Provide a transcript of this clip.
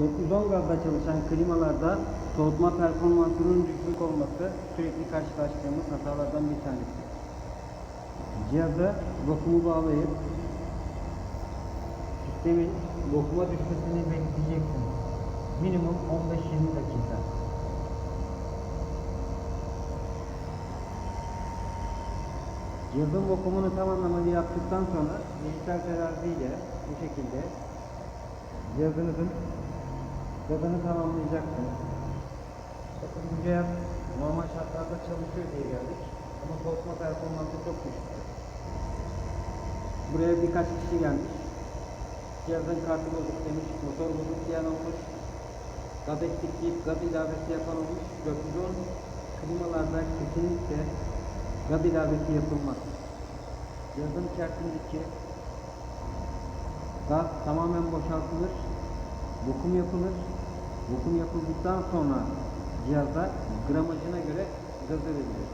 410 gazda çalışan klimalarda soğutma performansının düşük olması sürekli karşılaştığımız hatalardan bir tanesi. Cihaza vakumu bağlayıp sistemin vakuma düşmesini bekleyeceksiniz. Minimum 15-20 dakika. Cihazın vakumunu tam anlamıyla yaptıktan sonra dijital teraziyle bu şekilde cihazınızın gazını tamamlayacaksınız. Bakın cihaz normal şartlarda çalışıyor diye geldik. Ama soğutma performansı çok düşük. Buraya birkaç kişi gelmiş. Cihazın kartı bozuk demiş, motor bozuk diyen olmuş. Gaz eksik deyip gaz ilavesi yapan olmuş. 410 klimalarda kesinlikle gaz ilavesi yapılmaz. Cihazın içerisindeki gaz tamamen boşaltılır, vakum yapılır. Vakum yapıldıktan sonra cihaza gramajına göre gazı verilir.